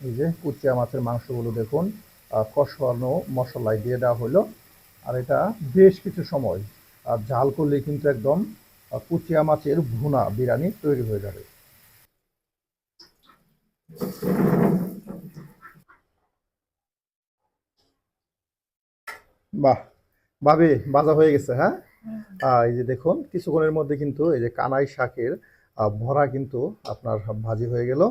এই যে কুচিয়া মাছের মাংসগুলো দেখুন কষানো মশলায় দিয়ে দেওয়া হলো। আর এটা বেশ কিছু সময় আর ঝাল করলে কিন্তু একদম কুচিয়া মাছের ভুনা বিরিয়ানি তৈরি হয়ে যাবে। বাহ ভাবি ভাজা হয়ে গেছে হ্যাঁ? এই যে দেখুন কিছুক্ষণের মধ্যে কিন্তু এই যে কানাই শাকের ভরা কিন্তু আপনার ভাজি হয়ে গেল।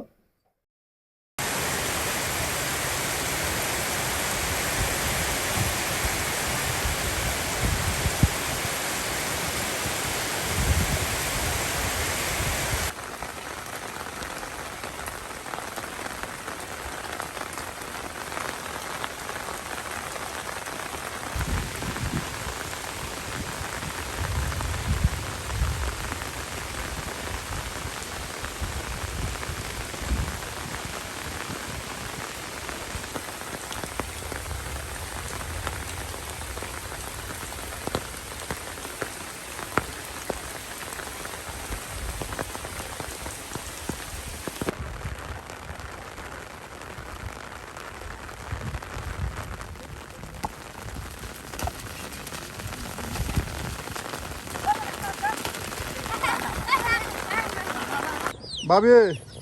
ভাবে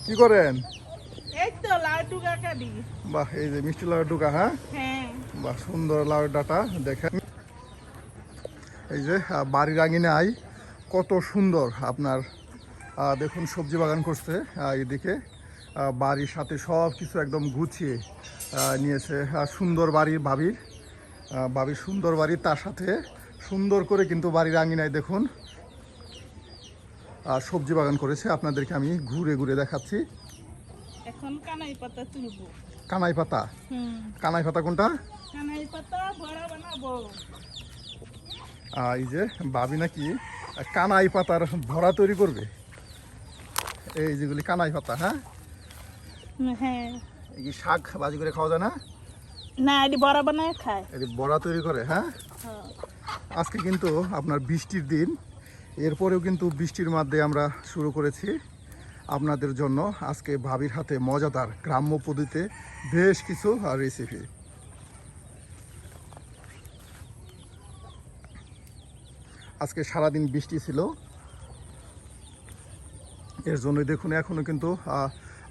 কি করেন? এই তো লাড্ডু কাকা বাহ এই যে মিষ্টি লাউ ডুকা হ্যাঁ? হ্যাঁ। বাহ সুন্দর লাউ ডাটা দেখেন। এই যে বাড়ির আঙিনে আই কত সুন্দর আপনার দেখুন সবজি বাগান করছে এদিকে। বাড়ির সাথে সব কিছু একদম গুছিয়ে নিয়েছে সুন্দর বাড়ির ভাবির। ভাবির সুন্দর বাড়ি তার সাথে সুন্দর করে কিন্তু বাড়ির আঙিনায় দেখুন। সবজি বাগান করেছে। আপনাদেরকে আমি ঘুরে ঘুরে দেখাচ্ছি। এখন কানাই পাতা তুলবো। কানাই পাতা? হুম। কানাই পাতা কোনটা? কানাই পাতা বড়া বানাবো। এই যে ভাবি নাকি কানাই পাতার ভরা তৈরি করবে। এই যেগুলি কানাই পাতা হ্যাঁ? হ্যাঁ। এই শাক ভাজি করে খাওয়া যায় না? না এটি বড়া বানায় খায়। যে বড়া তৈরি করে হ্যাঁ? হ্যাঁ। আজকে কিন্তু আপনার বৃষ্টির দিন। এরপরেও কিন্তু বৃষ্টির মধ্যে আমরা শুরু করেছি আপনাদের জন্য আজকে ভাবির হাতে মজাদার গ্রাম্য পদ্ধতিতে বেশ কিছু রেসিপি আজকে সারাদিন বৃষ্টি ছিল। এর জন্য দেখুন এখনও কিন্তু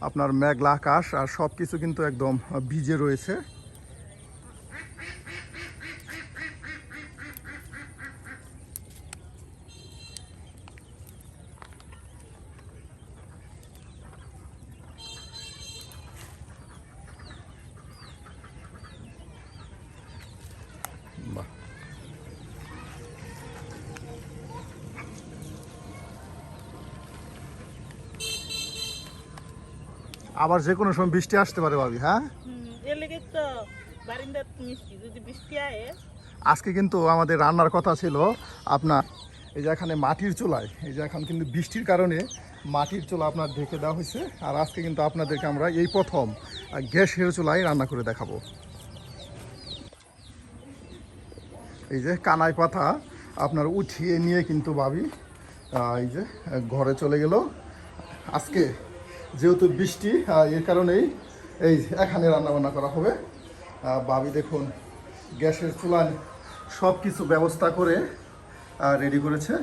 আপনার মেঘলা আকাশ আর সব কিছু কিন্তু একদম ভিজে রয়েছে। আবার যে কোনো সময় বৃষ্টি আসতে পারে ভাবি হ্যাঁ? আজকে কিন্তু আমাদের রান্নার কথা ছিল আপনার এই যে এখানে মাটির চুলায় এই যে এখন কিন্তু বৃষ্টির কারণে মাটির চুলা আপনার ঢেকে দেওয়া হয়েছে আর আজকে কিন্তু আপনাদেরকে আমরা এই প্রথম গ্যাসের চুলায় রান্না করে দেখাবো। এই যে কানাই পাতা আপনার উঠিয়ে নিয়ে কিন্তু ভাবি এই যে ঘরে চলে গেল। আজকে যেহেতু বৃষ্টি এর কারণেই এই এখানে রান্না বান্না করা হবে। ভাবি দেখুন, গ্যাসের চুলান সব কিছু ব্যবস্থা করে রেডি করেছে।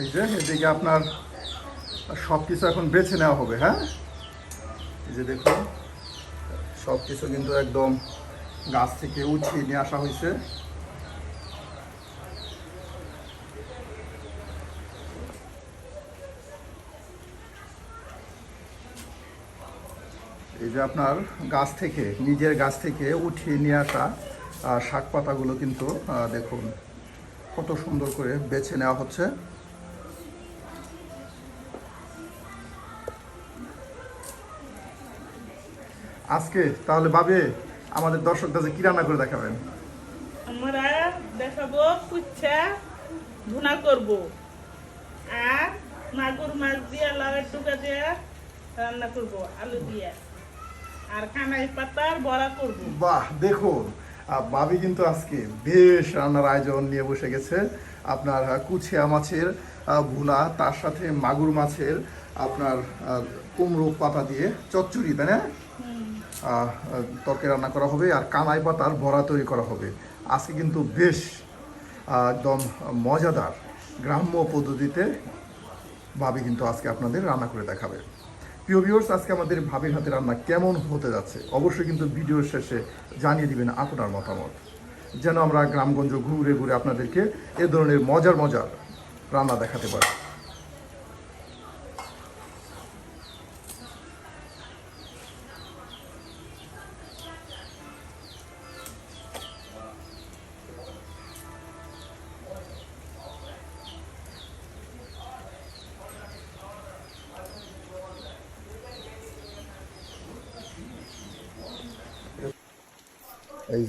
এই যে, এদিকে আপনার সব কিছু এখন বেছে নেওয়া হবে হ্যাঁ? এই যে দেখুন সব কিছু কিন্তু একদম গাছ থেকে উঠিয়ে নিয়ে আসা হয়েছে। এই যে আপনার গাছ থেকে, নিজের গাছ থেকে উঠিয়ে নিয়ে আসা শাক পাতাগুলো কিন্তু দেখুন, কত সুন্দর করে বেছে নেওয়া হচ্ছে। আজকে তাহলে বাবে আমাদের দর্শকদের যে কি রান্না করে দেখাবেন? আমরা দেখাবো কুচ্ছা ভুনা করব। আর মাগুর মাছ দিয়ে লাউয়ের টুকা দিয়ে রান্না করব, আলু দিয়ে। আর কানাই পাতার বড়া করব। বাহ দেখুন ভাবি কিন্তু আজকে বেশ রান্নার আয়োজন নিয়ে বসে গেছে। আপনার কুচিয়া মাছের ভুনা তার সাথে মাগুর মাছের আপনার কুমড়ো পাতা দিয়ে চচ্চড়ি তাই না? আহ, তরকারি রান্না করা হবে আর কানাই পাতার বড়া তৈরি করা হবে। আজকে কিন্তু বেশ একদম মজাদার গ্রাম্য পদ্ধতিতে ভাবি কিন্তু আজকে আপনাদের রান্না করে দেখাবে। প্রিয় ভিউয়ার্স আজকে আমাদের ভাবির হাতে রান্না কেমন হতে যাচ্ছে? অবশ্যই কিন্তু ভিডিওর শেষে জানিয়ে দিবেন আপনার মতামত। যেন আমরা গ্রামগঞ্জ ঘুরে ঘুরে আপনাদেরকে এ ধরনের মজার মজার রান্না দেখাতে পারি।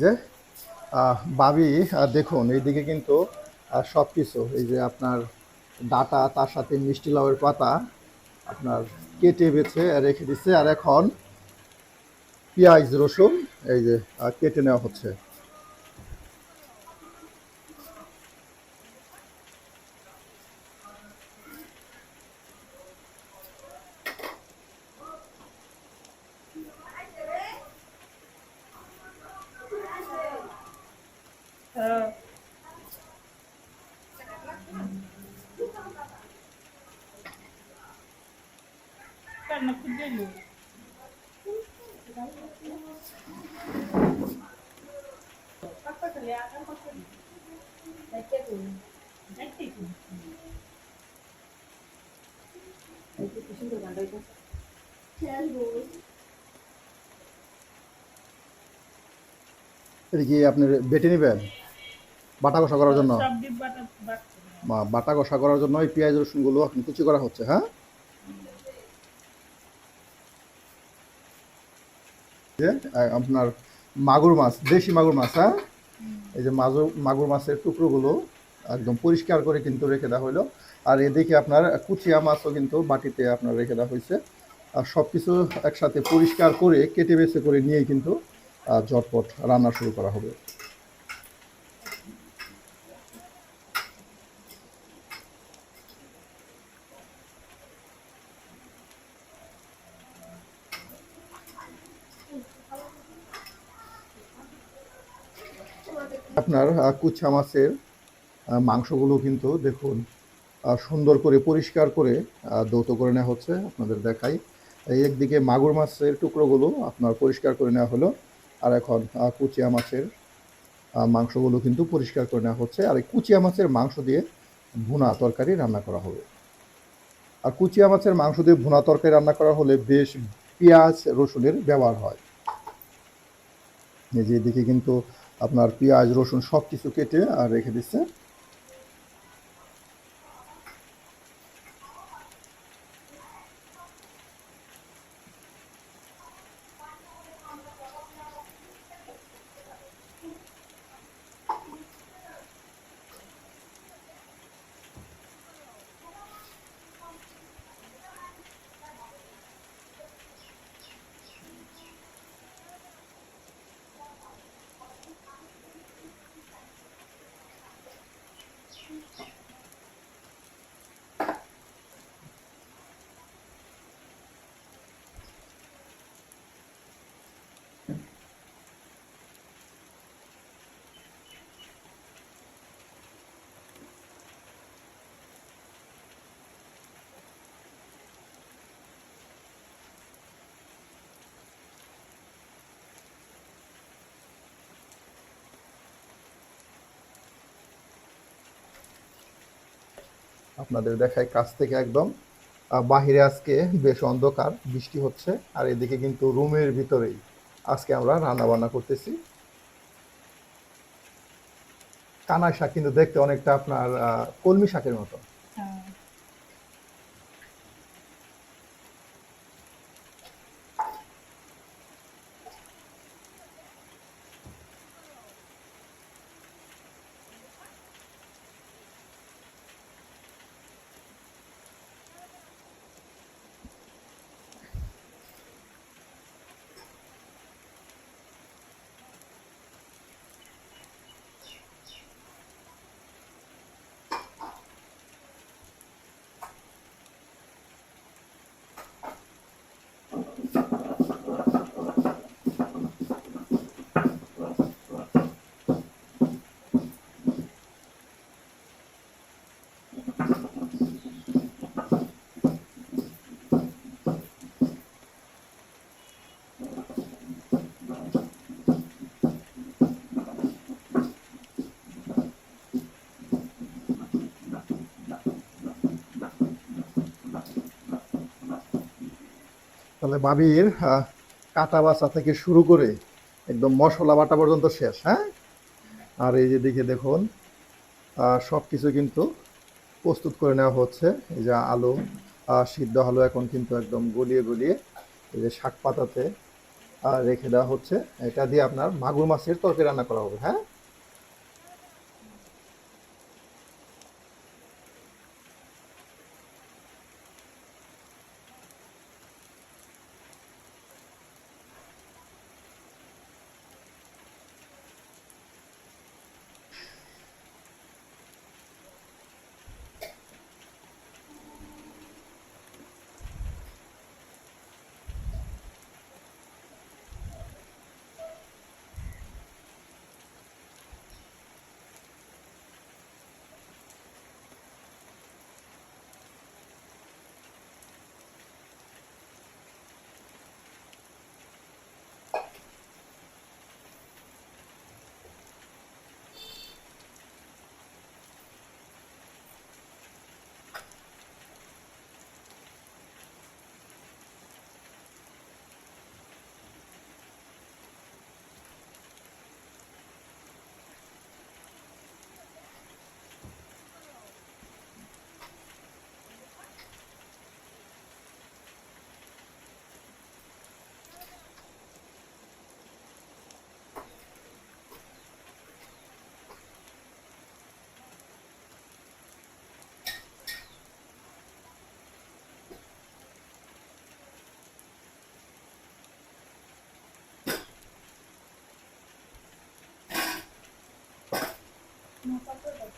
যে বাবি দেখুন, এইদিকে কিন্তু সব কিছু এই যে আপনার ডাটা, তার সাথে মিষ্টি লাউয়ের পাতা, আপনার কেটে বেছে রেখে দিচ্ছে, আর এখন পেঁয়াজ, রসুন, এই যে কেটে নেওয়া হচ্ছে। এটা কি আপনি বেটে নেবেন? বাটা কষা করার জন্য? বাটা কষা করার জন্য ওই পেঁয়াজ রসুনগুলো আপনি কুচি করা হচ্ছে হ্যাঁ? আপনার মাগুর মাছ দেশি মাগুর মাছ হ্যাঁ? এই যে মাগুর মাগুর মাছের টুকরোগুলো একদম পরিষ্কার করে কিন্তু রেখে দেওয়া হলো আর এদিকে আপনার কুচিয়া মাছও কিন্তু বাটিতে আপনার রেখে দেওয়া হয়েছে আর সব কিছু একসাথে পরিষ্কার করে কেটে বেছে করে নিয়ে কিন্তু ঝটপট রান্না শুরু করা হবে। আপনার আহ, কুচা মাছের মাংসগুলো কিন্তু দেখুন সুন্দর করে পরিষ্কার করে দৌত করে নেওয়া হচ্ছে আপনাদের দেখাই। একদিকে মাগুর মাছের টুকরোগুলো আপনার পরিষ্কার করে নেওয়া হলো। আর এখন কুচিয়া মাছের মাংসগুলো কিন্তু পরিষ্কার করে নেওয়া হচ্ছে। আর এই কুচিয়া মাছের মাংস দিয়ে ভুনা তরকারি রান্না করা হবে। আর কুচিয়া মাছের মাংস দিয়ে ভুনা তরকারি রান্না করা হলে বেশ পেঁয়াজ, রসুনের ব্যবহার হয়। এই যে কিন্তু আপনার পেঁয়াজ, রসুন সব কিছু কেটে আর রেখে দিচ্ছে। আপনাদের দেখায় কাছ থেকে একদম। বাহিরে আজকে বেশ অন্ধকার, বৃষ্টি হচ্ছে। আর এদিকে কিন্তু রুমের ভিতরেই আজকে আমরা রান্না বান্না করতেছি। কানা শাক কিন্তু দেখতে অনেকটা আপনার কলমি শাকের মতো। আসলে বাবির কাটা বাছা থেকে শুরু করে একদম মশলা বাটা পর্যন্ত শেষ হ্যাঁ? আর এই যে দিকে দেখুন সব কিছু কিন্তু প্রস্তুত করে নেওয়া হচ্ছে। এই যে আলু সিদ্ধ আলু এখন কিন্তু একদম গলিয়ে গলিয়ে এই যে শাক পাতাতে রেখে দেওয়া হচ্ছে। এটা দিয়ে আপনার মাগুর মাছের তরকারি রান্না করা হবে হ্যাঁ? Mau 个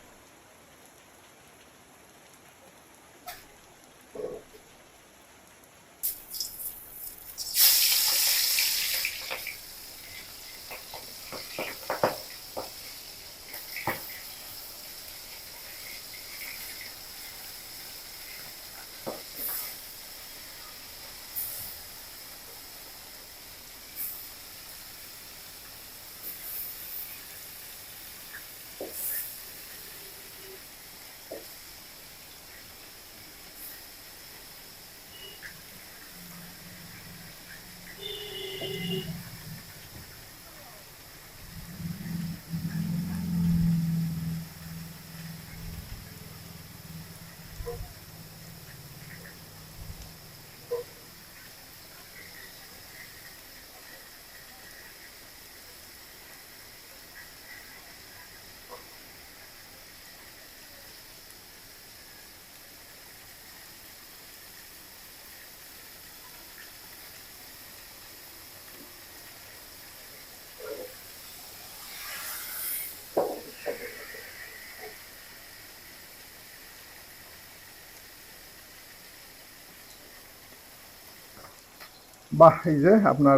বাহ, এই যে আপনার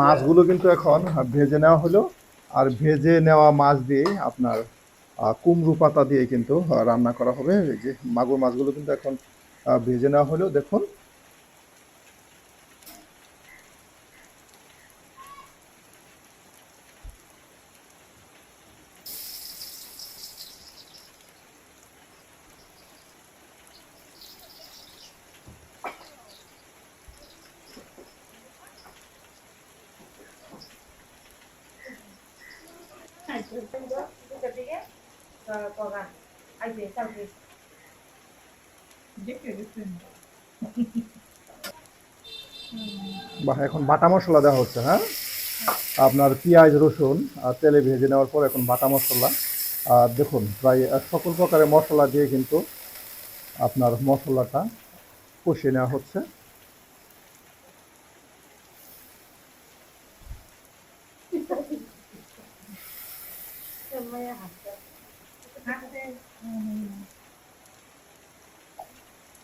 মাছগুলো কিন্তু এখন ভেজে নেওয়া হলো। আর ভেজে নেওয়া মাছ দিয়ে আপনার কুমড়ো পাতা দিয়ে কিন্তু রান্না করা হবে। এই যে মাগুর মাছগুলো কিন্তু এখন ভেজে নেওয়া হলো। দেখুন বাহ, এখন বাটা মশলা দেওয়া হচ্ছে হ্যাঁ? আপনার পেঁয়াজ, রসুন আর তেলে ভেজে নেওয়ার পর এখন বাটা মশলা। আর দেখুন, প্রায় সকল প্রকারের মশলা দিয়ে কিন্তু আপনার মশলাটা কষিয়ে নেওয়া হচ্ছে।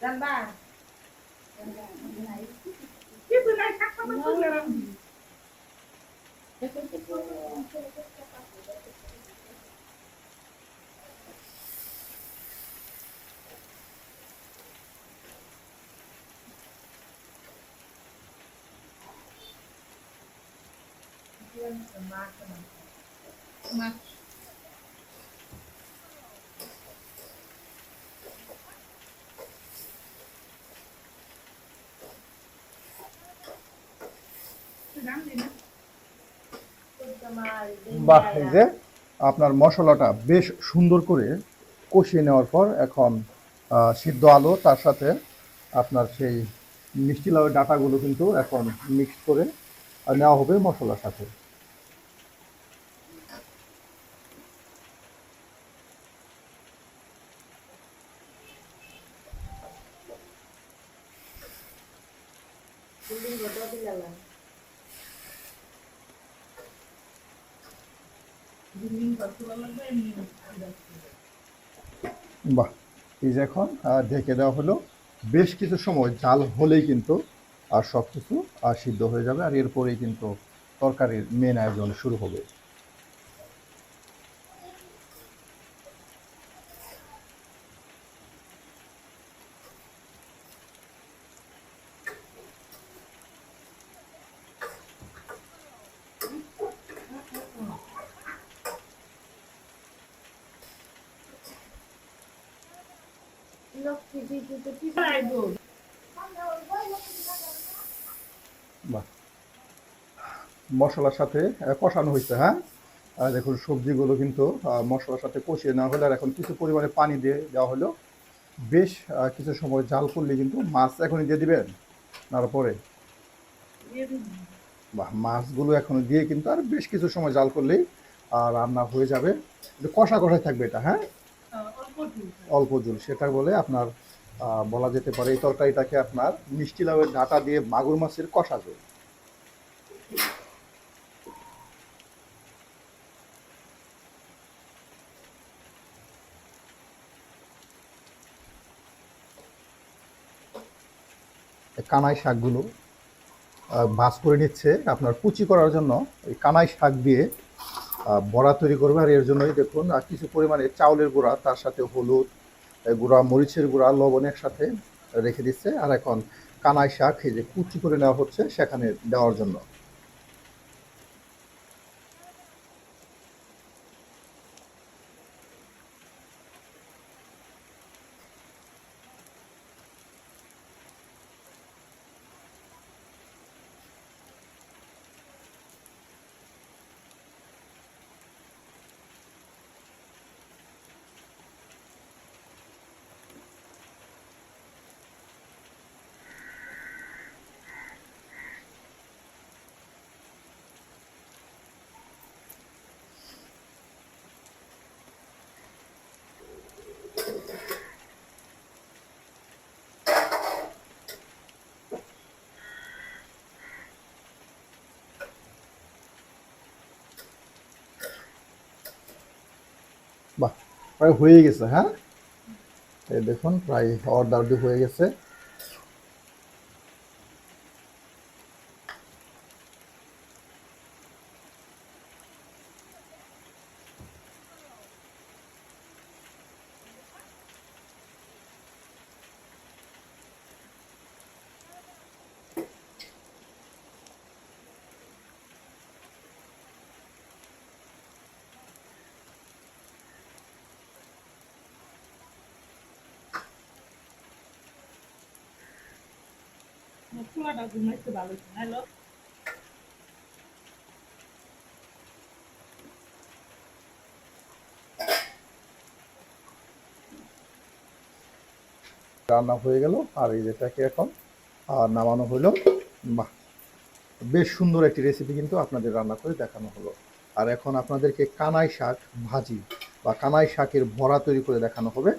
জানবা কিছু নাই শাক পাতা তুলে রাখবি। মাছ বাহ, এই যে আপনার মশলাটা বেশ সুন্দর করে কষিয়ে নেওয়ার পর এখন সিদ্ধ আলো, তার সাথে আপনার সেই মিষ্টি লাউয়ের ডাটাগুলো কিন্তু এখন মিক্স করে নেওয়া হবে মশলার সাথে বিল্ডিং ঘর দিল না বিল্ডিং ঘর তোলা লাগবে এমনি বাহ যে এখন ঢেকে দেওয়া হলো। বেশ কিছু সময় জাল হলেই কিন্তু আর সব কিছু সিদ্ধ হয়ে যাবে, আর এরপরেই কিন্তু তরকারির মেন আয়োজন শুরু হবে। বাহ। মশলার সাথে কষানো হয়েছে হ্যাঁ? আর দেখুন, সবজিগুলো কিন্তু মশলার সাথে কষিয়ে নেওয়া হলো, আর এখন কিছু পরিমাণে পানি দিয়ে দেওয়া হলো। বেশ কিছু সময় জাল করলে কিন্তু মাছ এখনই দিয়ে দিবেন তারপরে বাহ, মাছগুলো এখনও দিয়ে কিন্তু আর বেশ কিছু সময় জাল করলেই রান্না হয়ে যাবে। কষা কষায় থাকবে এটা হ্যাঁ? অল্প ঝোল। সেটা বলে আপনার বলা যেতে পারে এই তরকারিটাকে আপনার মিষ্টি লাউয়ের ডাটা দিয়ে মাগুর মাছের কষা ঝোল কানাই শাকগুলো ভাজ করে নিচ্ছে আপনার কুচি করার জন্য এই কানাই শাক দিয়ে বড়া তৈরি করবে। আর এর জন্যই দেখুন আর কিছু পরিমাণে চাউলের গুঁড়া, তার সাথে হলুদ গুঁড়া, মরিচের গুঁড়া, লবণ একসাথে রেখে দিচ্ছে। আর এখন কানাই শাক, এই যে কুচি করে নেওয়া হচ্ছে সেখানে দেওয়ার জন্য। বাহ প্রায় হয়ে গেছে হ্যাঁ? এই দেখুন প্রায় অর্ডার হয়ে গেছে। ঘুমাইতে ভালো হ্যালো? রান্না হয়ে গেল, আর এই যেটাকে এখন নামানো হলো। বাহ! বেশ সুন্দর একটি রেসিপি কিন্তু আপনাদের রান্না করে দেখানো হলো। আর এখন আপনাদেরকে কানাই শাক ভাজি বা কানাই শাকের ভরা তৈরি করে দেখানো হবে।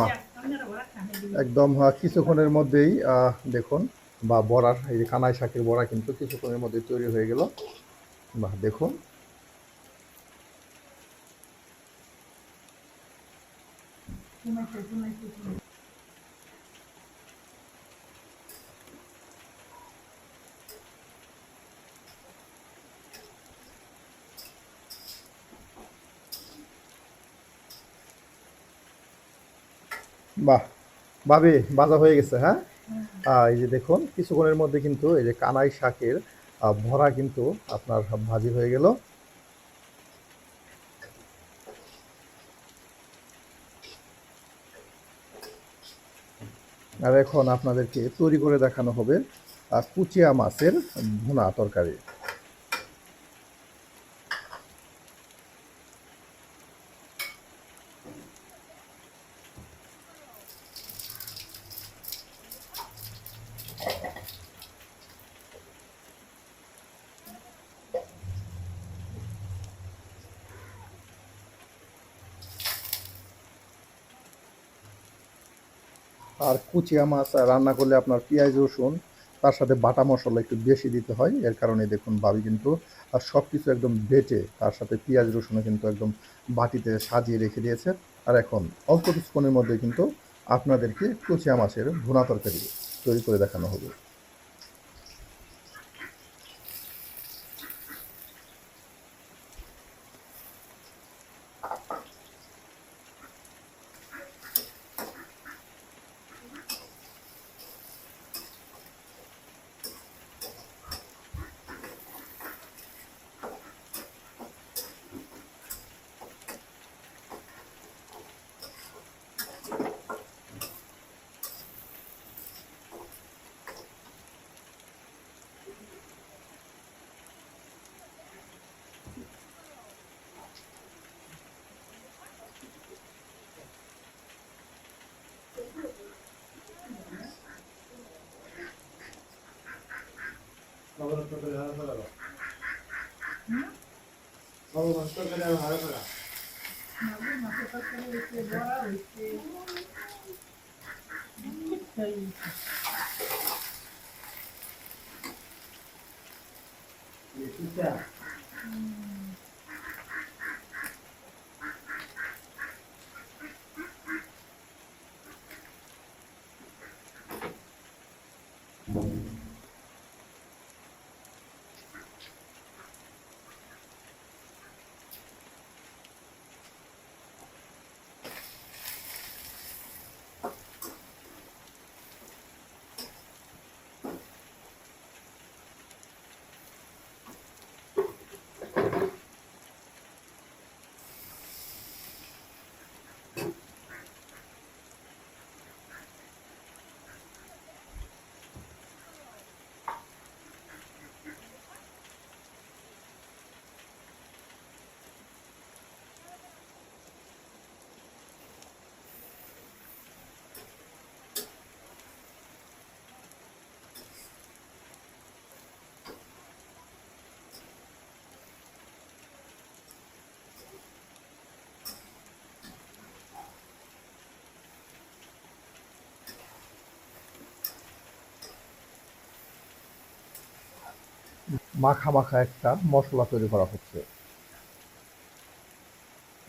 বাহ একদম কিছুক্ষণের মধ্যেই দেখুন, বা বড়ার, এই যে কানাই শাকের বড়া কিন্তু কিছুক্ষণের মধ্যে তৈরি হয়ে গেল। বাহ, দেখুন বাহ ভাবি ভাজা হয়ে গেছে হ্যাঁ? এই যে দেখুন, কিছুক্ষণের মধ্যে কিন্তু এই যে কানাই শাকের ভরা কিন্তু আপনার ভাজি হয়ে গেল। আর এখন আপনাদেরকে তৈরি করে দেখানো হবে কুচিয়া মাছের ভুনা তরকারি আর কুচিয়া মাছ রান্না করলে আপনার পেঁয়াজ, রসুন, তার সাথে বাটা মশলা একটু বেশি দিতে হয়। এর কারণে দেখুন ভাবি কিন্তু, আর সব কিছু একদম বেটে, তার সাথে পেঁয়াজ, রসুনও কিন্তু একদম বাটিতে সাজিয়ে রেখে দিয়েছে। আর এখন অল্প কিছুক্ষণের মধ্যে কিন্তু আপনাদেরকে কুচিয়া মাছের ভুনা তরকারি তৈরি করে দেখানো হবে। હવે મસ્તો કર્યા હારે ખરા Yeah. মাখা মাখা একটা মশলা তৈরি করা হচ্ছে।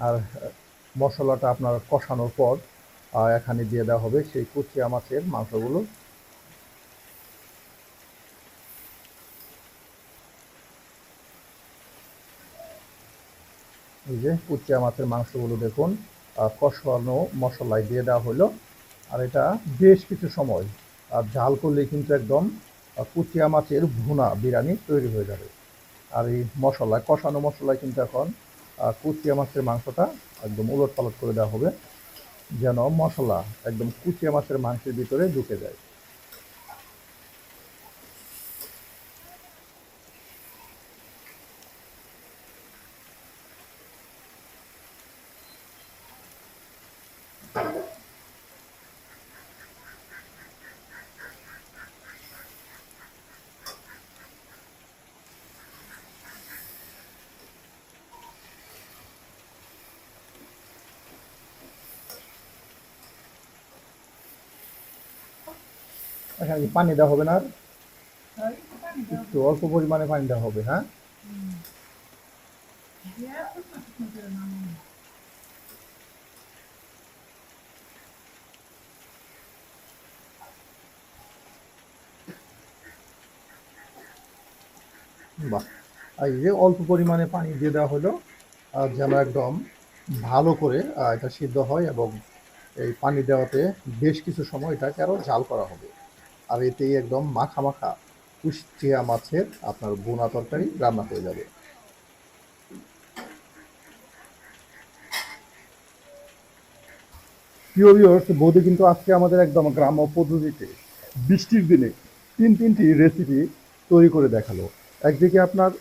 আর মশলাটা আপনার কষানোর পর এখানে দিয়ে দেওয়া হবে সেই কুচিয়া মাছের মাংসগুলো। এই যে কুচিয়া মাছের মাংসগুলো দেখুন কষানো মশলায় দিয়ে দেওয়া হলো। আর এটা বেশ কিছু সময়, আর ঝাল করলে কিন্তু একদম কুচিয়া মাছের ভুনা বিরিয়ানি তৈরি হয়ে যাবে। আর এই মশলা কষানো মশলায় কিন্তু এখন কুচিয়া মাছের মাংসটা একদম উলট পালট করে দেওয়া হবে, যেন মশলা একদম কুচিয়া মাছের মাংসের ভিতরে ঢুকে যায়। এখানে পানি দেওয়া হবে না আর? একটু অল্প পরিমাণে পানি দেওয়া হবে হ্যাঁ? বাহ। এই যে অল্প পরিমাণে পানি দিয়ে দেওয়া হলো, আর যেন একদম ভালো করে এটা সিদ্ধ হয় এবং এই পানি দেওয়াতে বেশ কিছু সময় এটাকে আরও জাল করা হবে। আর এতেই একদম মাখা মাখা কুষ্টিয়া মাছের আপনার বোনা তরকারি রান্না হয়ে যাবে। বৌদি কিন্তু আজকে আমাদের একদম গ্রাম্য পদ্ধতিতে বৃষ্টির দিনে তিন তিনটি রেসিপি তৈরি করে দেখাল। একদিকে আপনার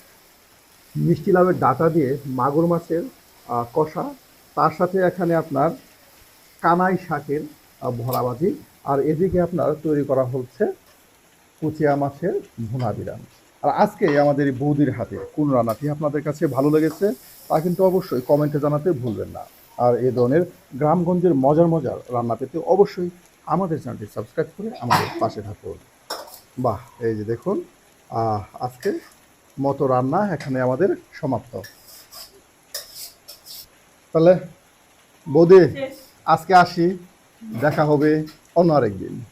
মিষ্টি লাভের ডাটা দিয়ে মাগুর মাছের কষা, তার সাথে এখানে আপনার কানাই শাকের ভরাবাজি আর এদিকে আপনার তৈরি করা হচ্ছে কুচিয়া মাছের ভুনা বিরান আর আজকে আমাদের এই বৌদির হাতে কোন রান্নাটি আপনাদের কাছে ভালো লেগেছে তা কিন্তু অবশ্যই কমেন্টে জানাতে ভুলবেন না। আর এ ধরনের গ্রামগঞ্জের মজার মজার রান্না পেতে অবশ্যই আমাদের চ্যানেলটি সাবস্ক্রাইব করে আমাদের পাশে থাকুন। বাহ, এই যে দেখুন আজকে মতো রান্না এখানে আমাদের সমাপ্ত। তাহলে বৌদি, আজকে আসি, দেখা হবে। Onlara gidelim.